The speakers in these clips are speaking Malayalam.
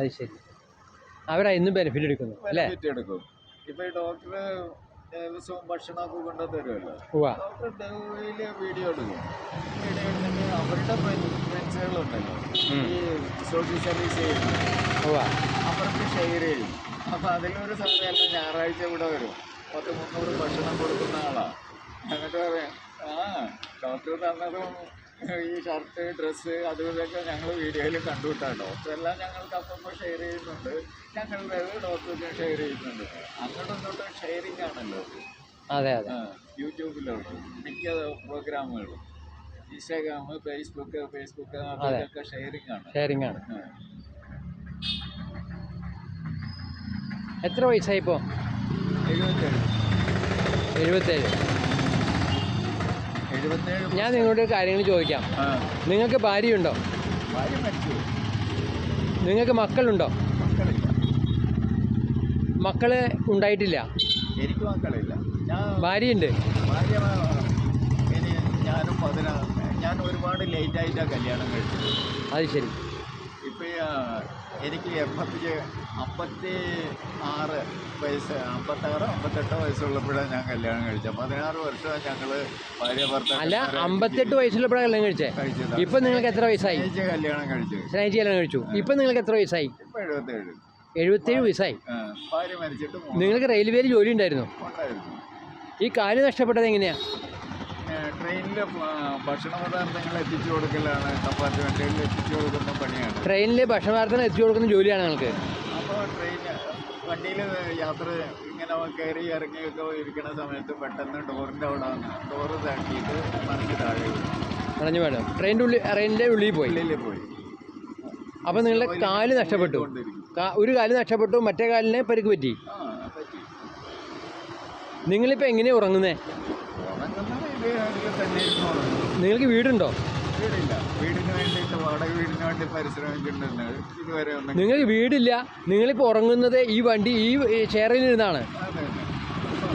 അത് ശരി. അവരാ ഇന്നും ബെനിഫിറ്റ് എടുക്കുന്നു അല്ലേ? എടുക്കും. ഇപ്പൊ ഈ ഡോക്ടർ ദിവസവും ഭക്ഷണമൊക്കെ കൊണ്ടു തരുമല്ലോ. ഉവ്വ. ഡോക്ടർ വീഡിയോ എടുക്കും. വീഡിയോ എടുത്തിട്ട് അവരുടെ ഫ്രണ്ട്സുകളുണ്ടല്ലോ ഉം. ഈ സോഷ്യൽ സർവീസ് ചെയ്യുന്നത്. ഉവ്വ. അവർക്ക് ഷെയർ ചെയ്യും. അപ്പൊ അതിലൊരു സാറ് എല്ലാം ഞായറാഴ്ച ഇവിടെ വരും. പത്ത് മുന്നൂറ് ഭക്ഷണം കൊടുക്കുന്ന ആളാ. എന്നിട്ട് പറയാം ആ ഡോക്ടർ തന്നതും ഈ ഷർട്ട് ഡ്രസ്സ് അതും ഇതൊക്കെ ഞങ്ങൾ വീഡിയോയിൽ കണ്ടുവിട്ടാ ഡോക്ടർ എല്ലാം ഞങ്ങൾക്ക് അപ്പപ്പോൾ ഷെയർ ചെയ്യുന്നുണ്ട് ഞങ്ങളുടെ ഡോക്ടർക്ക് ഷെയർ ചെയ്യുന്നുണ്ട് അങ്ങോട്ടും ഇങ്ങോട്ടും ഷെയറിംഗ് ആണല്ലോ അതെ. അതെ ആ, യൂട്യൂബിലുണ്ട് മിക്ക പ്രോഗ്രാമുകളും ഇൻസ്റ്റാഗ്രാം ഫേസ്ബുക്ക് ഫേസ്ബുക്ക് അതൊക്കെ ഷെയറിംഗ് ആണ്. ഷെയറിംഗ് ആണ്. എത്ര വയസ്സായി ഇപ്പോൾ എഴുപത്തേഴ്. എഴുപത്തേഴ്. ഞാൻ നിങ്ങളുടെ കാര്യങ്ങൾ ചോദിക്കാം. നിങ്ങൾക്ക് ഭാര്യയുണ്ടോ? നിങ്ങൾക്ക് മക്കളുണ്ടോ? മക്കൾ ഉണ്ടായിട്ടില്ല. എനിക്ക് മക്കളില്ല. ഭാര്യയുണ്ട്. ഭാര്യ ഞാനും പതിനാ ഞാൻ ഒരുപാട് ലേറ്റ് ആയിട്ടാണ് കല്യാണം കഴിച്ചത്. അത് ശരി. ഇപ്പം എനിക്ക് എൺപത്തി അമ്പത്തി ആറ് വയസ്സ് അമ്പത്താറ് അമ്പത്തെട്ടോ വയസ്സുള്ളപ്പോഴാണ് ഞാൻ കല്യാണം കഴിച്ചത്. പതിനാറ് വർഷമാണ് ഞങ്ങൾ ഭാര്യ ഭർത്താവ് അല്ല അമ്പത്തെട്ട് വയസ്സുള്ളപ്പോഴാണ് കല്യാണം കഴിച്ചേ? കഴിച്ചത്. ഇപ്പൊ നിങ്ങൾക്ക് എത്ര വയസ്സായി? സ്നേഹിച്ച് കല്യാണം കഴിച്ചു. സ്നേഹിച്ച് കല്യാണം കഴിച്ചു. ഇപ്പൊ നിങ്ങൾക്ക് എത്ര വയസ്സായി? ഇപ്പം എഴുപത്തേഴ്. എഴുപത്തേഴ് വയസ്സായി. ഭാര്യ മരിച്ചിട്ട് മൂന്ന് നിങ്ങൾക്ക് റെയിൽവേയിൽ ജോലി ഉണ്ടായിരുന്നു? ഉണ്ടായിരുന്നു. ഈ കാൽ നഷ്ടപ്പെട്ടത് എങ്ങനെയാ? ട്രെയിനിൽ ഭക്ഷണ പദാർത്ഥങ്ങൾ എത്തിച്ചു കൊടുക്കലാണ് കമ്പാർട്ട്മെന്റുകളിൽ എത്തിച്ചു കൊടുക്കുന്ന പണിയാണ്. ട്രെയിനിൽ ഭക്ഷണപദാർത്ഥങ്ങൾ എത്തിച്ചു കൊടുക്കുന്ന ജോലിയാണ് നിങ്ങൾക്ക്? അപ്പോൾ ട്രെയിൻ വണ്ടിയിൽ യാത്ര ഇങ്ങനെ കയറി ഇറങ്ങിയൊക്കെ ഇരിക്കുന്ന സമയത്ത് പെട്ടെന്ന് ഡോറിന്റെ അവിടെ വന്ന് ഡോറ് താക്കിയിട്ട് മനസ്സിൽ താഴെ വീണു. പറഞ്ഞു വേണം. ട്രെയിനിന്റെ ഉള്ളിൽ ട്രെയിനിന്റെ ഉള്ളിൽ പോയി? ഉള്ളിൽ പോയി. അപ്പോൾ നിങ്ങളുടെ കാൽ നഷ്ടപ്പെട്ടു? ഒരു കാൽ നഷ്ടപ്പെട്ടു മറ്റേ കാലിനെ പരിക്ക് പറ്റി? നിങ്ങളിപ്പോൾ എങ്ങനെയാണ് ഉറങ്ങുന്നത് ഉറങ്ങുന്നത് ഇത് ഇതിൽ തന്നെ ഇരുന്ന് ഉറങ്ങും നിങ്ങൾക്ക് വീടുണ്ടോ? നിങ്ങൾക്ക് വീടില്ല. നിങ്ങളിപ്പോൾ ഉറങ്ങുന്നത് ഈ വണ്ടി ഈ ചെയറിലിരുന്നാണ്. അതെ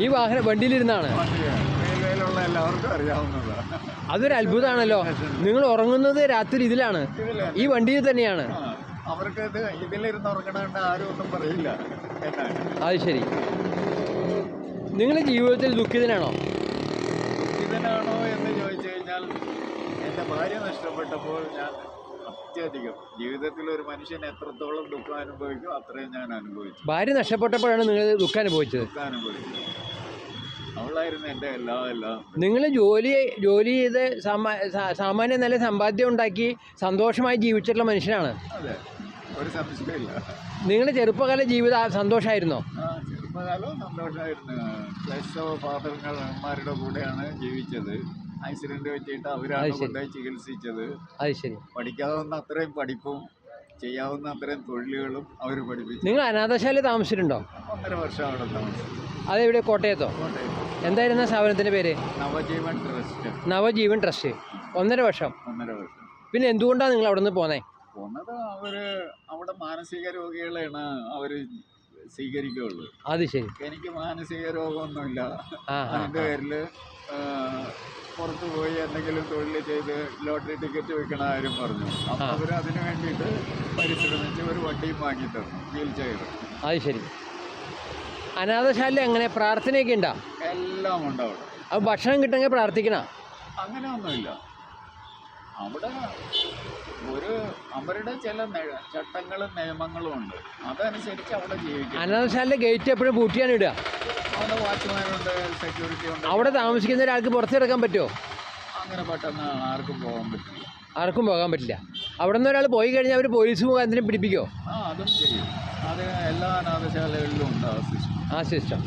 ഈ വാഹന വണ്ടിയിലിരുന്നാണ്. അതൊരു അത്ഭുതമാണല്ലോ. നിങ്ങൾ ഉറങ്ങുന്നത് രാത്രി ഇതിലാണ്. ഈ വണ്ടിയിൽ തന്നെയാണ്. അവർക്ക് ഇത് ഇതിലിരുന്ന് ഉറങ്ങണേണ്ട ആരും ഒന്നും പറയില്ല. അത് ശരി. നിങ്ങളുടെ ജീവിതത്തിൽ ദുഃഖിതനാണോ? ഇതിനാണോ എന്ന് ചോദിച്ചു കഴിഞ്ഞാൽ എന്റെ ഭാര്യ നഷ്ടപ്പെട്ടപ്പോൾ ഞാൻ അത്യധികം ജീവിതത്തിൽ ഒരു മനുഷ്യൻ എത്രത്തോളം ദുഃഖം അനുഭവിക്കും അത്രയും ഞാൻ അനുഭവിച്ചു. ഭാര്യ നഷ്ടപ്പെട്ടപ്പോഴാണ് നിങ്ങൾ ദുഃഖം അനുഭവിച്ചത്? ദുഃഖം അനുഭവിച്ചത് അവളായിരുന്നു എന്റെ എല്ലാ എല്ലാം നിങ്ങൾ ജോലി ജോലി ചെയ്ത് സാമാ- സാമാന്യ നല്ല സമ്പാദ്യം ഉണ്ടാക്കി സന്തോഷമായി ജീവിച്ചിട്ടുള്ള മനുഷ്യനാണ്. അതെ ഒരു സംശയമില്ല നിങ്ങളുടെ ചെറുപ്പകാല ജീവിതം സന്തോഷമായിരുന്നോ? ആ സന്തോഷമായിരുന്നു പ്ലസ് ഫാദർമാരുടെ കൂടെയാണ് ജീവിച്ചത്. ആക്സിഡന്റ് പറ്റിയിട്ട് അവരാണ് കൊണ്ട് കൊണ്ടുപോയി ചികിത്സിച്ചത്. പഠിക്കാവുന്ന അത്രയും പഠിപ്പും ചെയ്യാവുന്ന അത്രയും തൊഴിലുകളും അവർ പഠിപ്പിച്ചു. നിങ്ങൾ അനാഥശാല താമസിച്ചിട്ടുണ്ടോ? ഒന്നര വർഷം അവിടെ താമസിച്ചു. അതെവിടെ? കോട്ടയത്തോ? എന്തായിരുന്ന സ്ഥാപനത്തിന്റെ പേര്? നവജീവൻ ട്രസ്റ്റ്. നവജീവൻ ട്രസ്റ്റ്. ഒന്നര വർഷം. ഒന്നര വർഷം. പിന്നെ എന്തുകൊണ്ടാണ് നിങ്ങൾ അവിടെ നിന്ന് പോന്നേ? പോന്നത് അവർ അവിടെ മാനസിക രോഗികളെയാണ് അവർ സ്വീകരിക്കുകയുള്ളൂ. അത് ശരി. എനിക്ക് മാനസിക രോഗമൊന്നുമില്ല. അതിന്റെ പേരിൽ അതിന്റെ പേരിൽ പുറത്ത് പോയി എന്തെങ്കിലും തൊഴിൽ ചെയ്ത് ലോട്ടറി ടിക്കറ്റ് വെക്കണ ആരും പറഞ്ഞു. അപ്പോൾ. അവർ അതിനു വേണ്ടിയിട്ട് പരിശ്രമിച്ച് ഒരു വണ്ടിയും വാങ്ങി തന്നു വീൽ ചെയർ. അത് ശരി. അനാഥശാല എങ്ങനെ? പ്രാർത്ഥനയൊക്കെ ഉണ്ടോ? എല്ലാം ഉണ്ടാവും അത് ഭക്ഷണം കിട്ടുമെങ്കിൽ പ്രാർത്ഥിക്കണം? അങ്ങനെ ഒന്നുമില്ല അവിടെ ഒരു അവരുടെ ചില ചട്ടങ്ങളും നിയമങ്ങളും ഉണ്ട്. അതനുസരിച്ച് അവിടെ ജീവിക്കും. അനാഥശാലയുടെ ഗേറ്റ് എപ്പോഴും പൂട്ടിയാണ് ഇടുക. അവിടെ വാച്ച്മാനുണ്ട് സെക്യൂരിറ്റി ഉണ്ട്. അവിടെ താമസിക്കുന്ന ഒരാൾക്ക് പുറത്തിറക്കാൻ പറ്റുമോ? അങ്ങനെ പെട്ടെന്ന് ആർക്കും പോകാൻ പറ്റില്ല. ആർക്കും പോകാൻ പറ്റില്ല. അവിടെ നിന്ന് ഒരാൾ പോയി കഴിഞ്ഞാൽ അവർ പോലീസ് മുഖാന്തരം പിടിപ്പിക്കോ ആ അതും ചെയ്യും. അത് എല്ലാ അനാഥശാലകളിലും ഉണ്ട് ആ സിസ്റ്റം ആ സിസ്റ്റം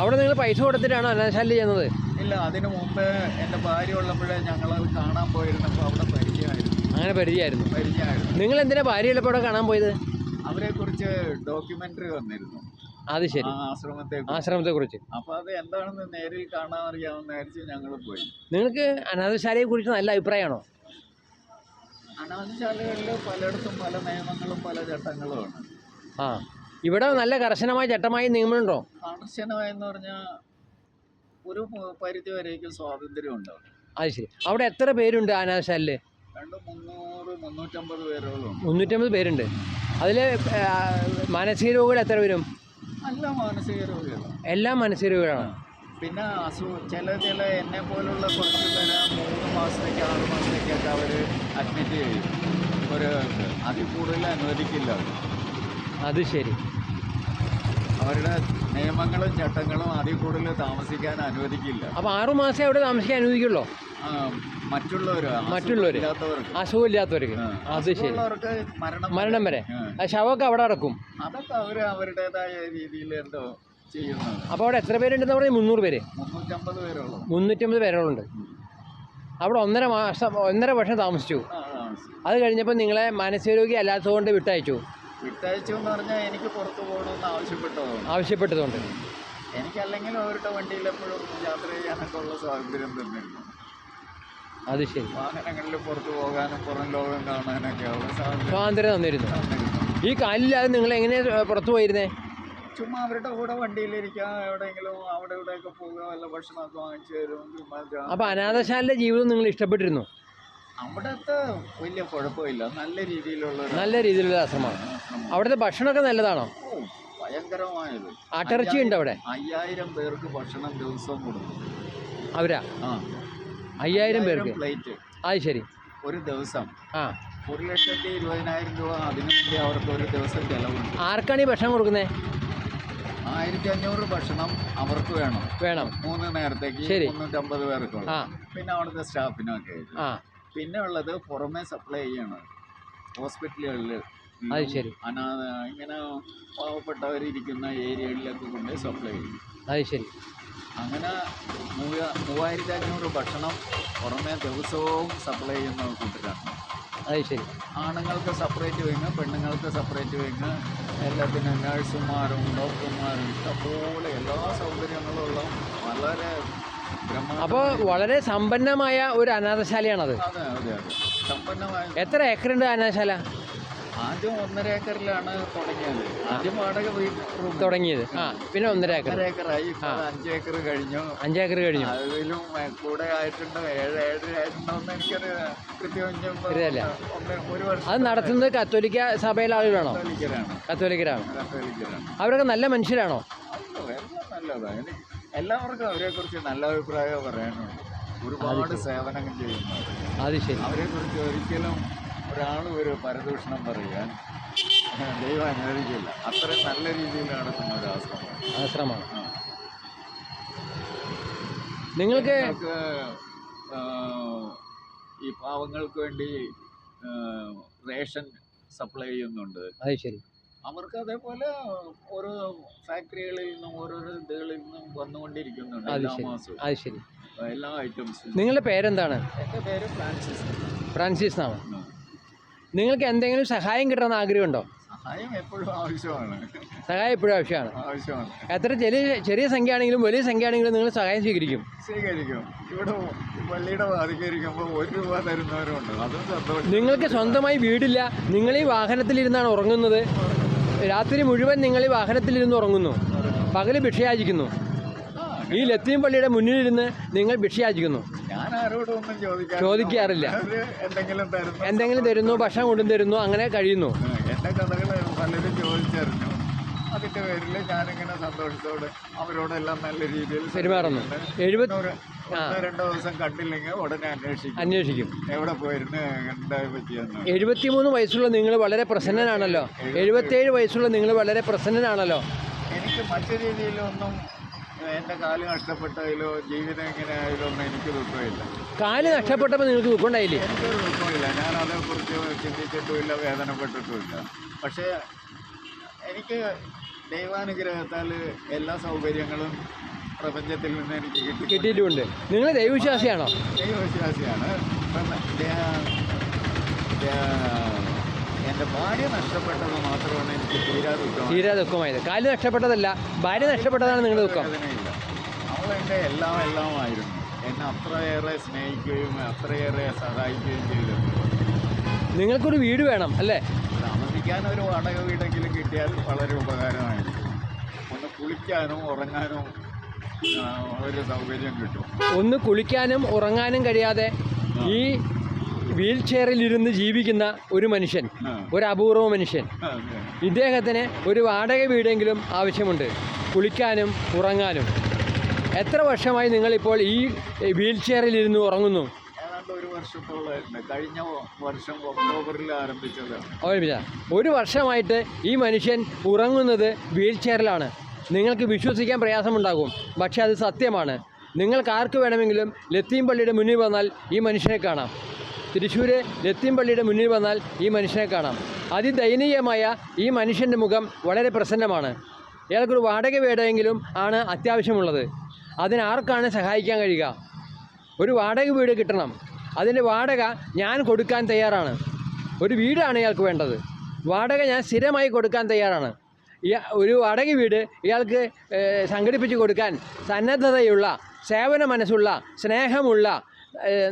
അവിടെ നിങ്ങൾ പൈസ കൊടുത്തിട്ടാണോ അനാഥശാല ചെയ്യുന്നത് ഇല്ല അതിനു മുമ്പ് എന്റെ ഭാര്യ ഉള്ളപ്പോഴേ ഞങ്ങൾ കാണാൻ പോയിരുന്നപ്പോൾ അവിടെ പരിചയമായിരുന്നു. അങ്ങനെ പരിചയമായിരുന്നു. പരിചയമായിരുന്നു. നിങ്ങൾ എന്തിനാ ഭാര്യ ഉള്ളപ്പോൾ അവിടെ കാണാൻ പോയത്? അവരെ കുറിച്ച് ഡോക്യുമെന്ററി വന്നിരുന്നു അത് ശരി. ആശ്രമത്തെ ആശ്രമത്തെ കുറിച്ച് അപ്പൊ അത് എന്താണെന്ന് നേരിൽ കാണാൻ അറിയാമെന്ന് വിചാരിച്ച് ഞങ്ങൾ പോയി. നിങ്ങൾക്ക് അനാഥശാലയെ കുറിച്ച് നല്ല അഭിപ്രായമാണോ? അനാഥശാലകളിൽ പലയിടത്തും പല നിയമങ്ങളും പല ചട്ടങ്ങളുമാണ്. ആ. ഇവിടെ നല്ല കർശനമായ ചട്ടമായി നിയമമുണ്ടോ? കർശനമായെന്ന് പറഞ്ഞാൽ ഒരു പരിധി വരേക്കും സ്വാതന്ത്ര്യം ഉണ്ടാവും അത് ശരി. അവിടെ എത്ര പേരുണ്ട് ആനാശാലിൽ മുന്നൂറ്റമ്പത് പേരുണ്ട്. അതിൽ മാനസിക രോഗികൾ എത്ര പേരും? എല്ലാ മാനസിക രോഗികൾ എല്ലാം മാനസിക രോഗികളാണ്? പിന്നെ അസു ചില ചില എന്നെ പോലുള്ള കുറച്ച് പേര് മൂന്ന് മാസത്തേക്ക് ആറ് മാസത്തേക്കൊക്കെ അവർ അഡ്മിറ്റ് ചെയ്യും. ഒരു അതിൽ കൂടുതൽ അനുവദിക്കില്ല. അത് ശരി. അവരുടെ നിയമങ്ങളും ചട്ടങ്ങളും അതിൽ കൂടുതൽ താമസിക്കാൻ അനുവദിക്കില്ല. അപ്പോൾ ആറു മാസം അവിടെ താമസിക്കാൻ അനുവദിക്കുള്ളൂ? ഇല്ലാത്തവർക്ക്. അസുഖമില്ലാത്തവർക്ക് അത് ശരി. മരണം വരെ. ശവമൊക്കെ അവിടെ അടക്കും. അതൊക്കെ അവർ അവരുടേതായ രീതിയിൽ എന്തോ ചെയ്യുന്നത് അപ്പോൾ അവിടെ എത്ര പേരുണ്ടെന്ന് പറഞ്ഞാൽ മുന്നൂറ് പേര്? മുന്നൂറ്റമ്പത് മുന്നൂറ്റമ്പത് പേരുകളുണ്ട്. അവിടെ ഒന്നര മാസം ഒന്നര വർഷം താമസിച്ചു. അത് കഴിഞ്ഞപ്പോൾ നിങ്ങളെ മാനസികരോഗി അല്ലാത്തതുകൊണ്ട് വിട്ടയച്ചു. വിട്ടയച്ചു എന്ന് പറഞ്ഞാൽ എനിക്ക് പുറത്തു പോകണമെന്ന് ആവശ്യപ്പെട്ടതുകൊണ്ട്. ആവശ്യപ്പെട്ടതുകൊണ്ട്. എനിക്കല്ലെങ്കിൽ അവരുടെ വണ്ടിയിൽ എപ്പോഴും യാത്ര ചെയ്യാനൊക്കെ ഉള്ള സ്വാതന്ത്ര്യം തന്നിരുന്നു. അത് ശരി. വാഹനങ്ങളിൽ പുറത്തു പോകാനും പുറം ലോകം കാണാനൊക്കെ ഉള്ള സ്വാതന്ത്ര്യം തന്നിരുന്നു. ഈ കാലില്ലാതെ നിങ്ങൾ എങ്ങനെ പുറത്തു പോയിരുന്നേ? ചുമ്മാ അവരുടെ കൂടെ വണ്ടിയിലിരിക്കാം എവിടെയെങ്കിലും അവിടെ ഇവിടെയൊക്കെ പോകുക വല്ല ഭക്ഷണമൊക്കെ വാങ്ങിച്ചു തരും അപ്പൊ അനാഥശാലിന്റെ ജീവിതം നിങ്ങൾ ഇഷ്ടപ്പെട്ടിരുന്നു? അവിടുത്തെ വലിയ കുഴപ്പമില്ല. നല്ല രീതിയിലുള്ള നല്ല രീതിയിലുള്ള ആശ്രമമാണ്. ആശ്രമം. അവിടുത്തെ ഭക്ഷണമൊക്കെ നല്ലതാണോ? ഭയങ്കരമായത് ആട്ടിറച്ചി ഉണ്ട് അവിടെ? അയ്യായിരം പേർക്ക് ഭക്ഷണം ദിവസവും കൊടുക്കും. അവരാ? ആ. അയ്യായിരം പേർക്ക്? പ്ലേറ്റ്. അത് ശരി. ഒരു ദിവസം. ആ. ഒരു ലക്ഷത്തി ഇരുപതിനായിരം രൂപ അതിനു വേണ്ടി അവർക്ക് ഒരു ദിവസം ചെലവുണ്ട്. ആർക്കാണ് ഈ ഭക്ഷണം കൊടുക്കുന്നത് ആയിരത്തി അഞ്ഞൂറ് ഭക്ഷണം അവർക്ക് വേണം. വേണം. മൂന്ന് നേരത്തേക്ക് ശരി. മുന്നൂറ്റമ്പത് പേർക്കുള്ള. ആ. പിന്നെ അവിടുത്തെ സ്റ്റാഫിനൊക്കെ ആ. പിന്നെ ഉള്ളത് പുറമെ സപ്ലൈ ചെയ്യണം. ഹോസ്പിറ്റലുകളിൽ അത് ശരി. അനാഥ ഇങ്ങനെ പാവപ്പെട്ടവരിയ്ക്കുന്ന ഏരിയകളിലൊക്കെ കൊണ്ട് സപ്ലൈ ചെയ്യും. അത് ശരി. അങ്ങനെ മൂവ- മൂവായിരത്തി അഞ്ഞൂറ് ഭക്ഷണം പുറമെ ദിവസവും സപ്ലൈ ചെയ്യുന്ന കൂട്ടരാണ് അത് ശരി. ആണുങ്ങൾക്ക് സെപ്പറേറ്റ് വിങ് പെണ്ണുങ്ങൾക്ക് സെപ്പറേറ്റ് വിങ് എല്ലാത്തിനും നഴ്സുമാരും ഡോക്ടർമാരും ഇഷ്ടംപോലെ എല്ലാ സൗകര്യങ്ങളും ഉള്ള വളരെ അപ്പോൾ വളരെ സമ്പന്നമായ ഒരു അനാഥശാലയാണത്. അതെ അതെ അതെ. സമ്പന്നമായ എത്ര ഏക്കറുണ്ട് അനാഥശാല? ആദ്യം ഒന്നര ഏക്കറിലാണ് തുടങ്ങിയത്. ആദ്യം വാടക വീട് തുടങ്ങിയത്. ആ പിന്നെ ഒന്നര ഏക്കർ. ഒന്നര ഏക്കറായി. അഞ്ചേക്കർ അഞ്ച് ഏക്കർ കഴിഞ്ഞു. അഞ്ചേക്കർ കഴിഞ്ഞു. അതിലും കൂടെ ആയിട്ടുണ്ടോ. ഏഴ് ഏഴ് ആയിട്ടുണ്ടോ എന്ന് എനിക്കൊരു കൃത്യം അറിയില്ല. ഒന്ന് ഒരു വർഷം അത് നടത്തുന്നത് കത്തോലിക്ക സഭയിലെ ആളുകളാണോ? കത്തോലിക്കരാണ്. കത്തോലിക്കരാണ്. അവരൊക്കെ നല്ല മനുഷ്യരാണോ? നല്ലതാ എനിക്ക് എല്ലാവർക്കും അവരെക്കുറിച്ച് നല്ല അഭിപ്രായം പറയാനുണ്ട്. ഒരുപാട് സേവനങ്ങൾ ചെയ്യുന്നു. അത് ശരി അവരെക്കുറിച്ച് ഒരിക്കലും ഒരാൾ ഒരു പരദൂഷണം പറയാൻ ദൈവം അനുവദിക്കില്ല. അത്രയും നല്ല രീതിയിൽ നടക്കുന്ന ഒരു ആശ്രമം. ആശ്രമമാണ് നിങ്ങൾക്ക് ഈ പാവങ്ങൾക്ക് വേണ്ടി റേഷൻ സപ്ലൈ ചെയ്യുന്നുണ്ട്. അത് ശരി അവർക്ക് അതേപോലെ ഓരോ ഫാക്ടറികളിൽ നിന്നും ഓരോരോ ഇതുകളിൽ നിന്നും വന്നുകൊണ്ടിരിക്കുന്നുണ്ട് അത് എല്ലാ ശരി. മാസവും. അത് ശരി. എല്ലാ ഐറ്റംസും നിങ്ങളുടെ പേരെന്താണ്? എന്റെ പേര് ഫ്രാൻസിസ്. ഫ്രാൻസിസ് എന്നാണ്. നിങ്ങൾക്ക് എന്തെങ്കിലും സഹായം കിട്ടണമെന്ന് ആഗ്രഹമുണ്ടോ? സഹായം എപ്പോഴും ആവശ്യമാണ്. സഹായം എപ്പോഴും ആവശ്യമാണ്. ആവശ്യമാണ്. എത്ര ചെറിയ ചെറിയ സംഖ്യ ആണെങ്കിലും വലിയ സംഖ്യ ആണെങ്കിലും നിങ്ങൾ സഹായം സ്വീകരിക്കും. സ്വീകരിക്കും. ഇവിടെ പള്ളിയുടെ അധികരിക്കുമ്പോൾ ഒരു രൂപ തരുന്നവരുണ്ട് അതും സന്തോഷം. നിങ്ങൾക്ക് സ്വന്തമായി വീടില്ല. നിങ്ങൾ ഈ വാഹനത്തിലിരുന്നാണ് ഉറങ്ങുന്നത്. രാത്രി മുഴുവൻ നിങ്ങൾ ഈ വാഹനത്തിലിരുന്ന് ഉറങ്ങുന്നു. പകൽ ഭിക്ഷയാചിക്കുന്നു. ഈ ലത്തീം പള്ളിയുടെ മുന്നിലിരുന്ന് നിങ്ങൾ ഭിക്ഷയാചിക്കുന്നു. ചോദിക്കാറില്ല. എന്തെങ്കിലും തരുന്നു ഭക്ഷണം കൊണ്ടും തരുന്നു അങ്ങനെ കഴിയുന്നു. എന്റെ കഥകൾ പലരും ചോദിച്ചറിഞ്ഞു. അതിന്റെ പേരിൽ ഞാനിങ്ങനെ സന്തോഷത്തോടെ അവരോടെല്ലാം നല്ല രീതിയിൽ പെരുമാറുന്നു. എഴുപത്തി ഒന്നോ രണ്ടോ ദിവസം കണ്ടില്ലെങ്കിൽ ഉടനെ അന്വേഷിക്കും. അന്വേഷിക്കും. എവിടെ പോയിരുന്നു എന്താ പറ്റിയെന്ന്. എഴുപത്തിമൂന്ന് വയസ്സുള്ള നിങ്ങൾ വളരെ പ്രസന്നനാണല്ലോ. എഴുപത്തേഴ് വയസ്സുള്ള നിങ്ങൾ വളരെ പ്രസന്നനാണല്ലോ. എനിക്ക് മറ്റു രീതിയിലൊന്നും എന്റെ കാൽ നഷ്ടപ്പെട്ടതിലോ ജീവിതം എങ്ങനെ ആയാലോ ഒന്നും എനിക്ക് ദുഃഖമില്ല. കാൽ നഷ്ടപ്പെട്ടപ്പോൾ നിങ്ങൾക്ക് ദുഃഖമുണ്ടായില്ലേ? എനിക്കൊരു ദുഃഖമില്ല. ഞാൻ അതേക്കുറിച്ച് ചിന്തിച്ചിട്ടുമില്ല വേദനപ്പെട്ടിട്ടുമില്ല. പക്ഷേ എനിക്ക് ദൈവാനുഗ്രഹത്താൽ എല്ലാ സൗകര്യങ്ങളും പ്രപഞ്ചത്തിൽ നിന്ന് എനിക്ക് കിട്ടി. കിട്ടിയിട്ടുമുണ്ട് നിങ്ങൾ ദൈവവിശ്വാസിയാണോ? ദൈവവിശ്വാസിയാണ്. എന്റെ ഭാര്യ നഷ്ടപ്പെട്ടത് മാത്രമാണ് എനിക്ക് തീരാ ദുഃഖം. തീരാ ദുഃഖമായത്. കാൽ നഷ്ടപ്പെട്ടതല്ല ഭാര്യ നഷ്ടപ്പെട്ടതാണ് നിങ്ങളുടെ ദുഃഖം. അവൾ എന്റെ എല്ലാം ആയിരുന്നു എന്നെ അത്രയേറെ സ്നേഹിക്കുകയും അത്രയേറെ സഹായിക്കുകയും ചെയ്തു നിങ്ങൾക്കൊരു വീട് വേണം അല്ലേ? താമസിക്കാൻ ഒരു വാടക വീടെങ്കിലും കിട്ടിയാൽ വളരെ ഉപകാരമായിരിക്കും. ഒന്ന് കുളിക്കാനും ഉറങ്ങാനും ഒരു സൗകര്യം കിട്ടും. ഒന്ന് കുളിക്കാനും ഉറങ്ങാനും കഴിയാതെ ഈ വീൽ ചെയറിലിരുന്ന് ജീവിക്കുന്ന ഒരു മനുഷ്യൻ ഒരു അപൂർവ മനുഷ്യൻ. ഇദ്ദേഹത്തിന് ഒരു വാടക വീടെങ്കിലും ആവശ്യമുണ്ട്. കുളിക്കാനും ഉറങ്ങാനും. എത്ര വർഷമായി നിങ്ങളിപ്പോൾ ഈ വീൽ ചെയറിലിരുന്ന് ഉറങ്ങുന്നു? ഒരു കഴിഞ്ഞ വർഷം ഒക്ടോബറിൽ ഒരു വർഷമായിട്ട് ഈ മനുഷ്യൻ ഉറങ്ങുന്നത് വീൽ ചെയറിലാണ്. നിങ്ങൾക്ക് വിശ്വസിക്കാൻ പ്രയാസമുണ്ടാകും. പക്ഷേ അത് സത്യമാണ്. നിങ്ങൾക്ക് ആർക്ക് വേണമെങ്കിലും ലത്തീം പള്ളിയുടെ മുന്നിൽ വന്നാൽ ഈ മനുഷ്യനെ കാണാം. തൃശ്ശൂർ ലത്തീം പള്ളിയുടെ മുന്നിൽ വന്നാൽ ഈ മനുഷ്യനെ കാണാം. അതിദയനീയമായ ഈ മനുഷ്യന്റെ മുഖം വളരെ പ്രസന്നമാണ്. ഇയാൾക്കൊരു വാടക വീടെങ്കിലും ആണ് അത്യാവശ്യമുള്ളത്. അതിനാർക്കാണ് സഹായിക്കാൻ കഴിയുക? ഒരു വാടക വീട് കിട്ടണം. അതിന്റെ വാടക ഞാൻ കൊടുക്കാൻ തയ്യാറാണ്. ഒരു വീടാണ് ഇയാൾക്ക് വേണ്ടത്. വാടക ഞാൻ സ്ഥിരമായി കൊടുക്കാൻ തയ്യാറാണ്. ഒരു വാടക വീട് ഇയാൾക്ക് സംഘടിപ്പിച്ച് കൊടുക്കാൻ സന്നദ്ധതയുള്ള സേവന മനസ്സുള്ള സ്നേഹമുള്ള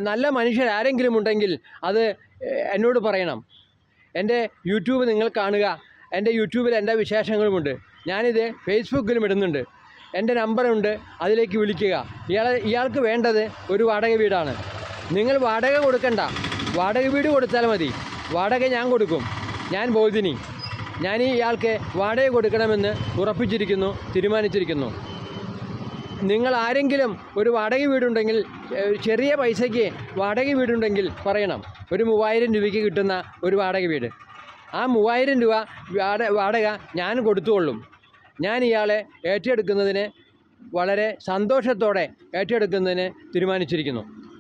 നല്ല മനുഷ്യരാരെങ്കിലും ഉണ്ടെങ്കിൽ അത് എന്നോട് പറയണം. എന്റെ യൂട്യൂബ് നിങ്ങൾ കാണുക. എന്റെ യൂട്യൂബിൽ എന്റെ വിശേഷങ്ങളുമുണ്ട്. ഞാനിത് ഫേസ്ബുക്കിലും ഇടുന്നുണ്ട്. എന്റെ നമ്പറുണ്ട്. അതിലേക്ക് വിളിക്കുക. ഇയാൾ ഇയാൾക്ക് വേണ്ടത് ഒരു വാടക വീടാണ്. നിങ്ങൾ വാടക കൊടുക്കണ്ട. വാടക വീട് കൊടുത്താൽ മതി. വാടക ഞാൻ കൊടുക്കും. ഞാൻ ബോധിനി. ഞാൻ ഈ ഇയാൾക്ക് വാടക കൊടുക്കണമെന്ന് ഉറപ്പിച്ചിരിക്കുന്നു തീരുമാനിച്ചിരിക്കുന്നു. നിങ്ങൾ ആരെങ്കിലും ഒരു വാടക വീടുണ്ടെങ്കിൽ ചെറിയ പൈസയ്ക്ക് വാടക വീടുണ്ടെങ്കിൽ പറയണം. ഒരു മൂവായിരം രൂപയ്ക്ക് കിട്ടുന്ന ഒരു വാടക വീട്. ആ മൂവായിരം രൂപ വാട വാടക ഞാൻ കൊടുത്തുകൊള്ളും. ഞാൻ ഇയാളെ ഏറ്റെടുക്കുന്നതിന് വളരെ സന്തോഷത്തോടെ ഏറ്റെടുക്കുന്നതിന് തീരുമാനിച്ചിരിക്കുന്നു.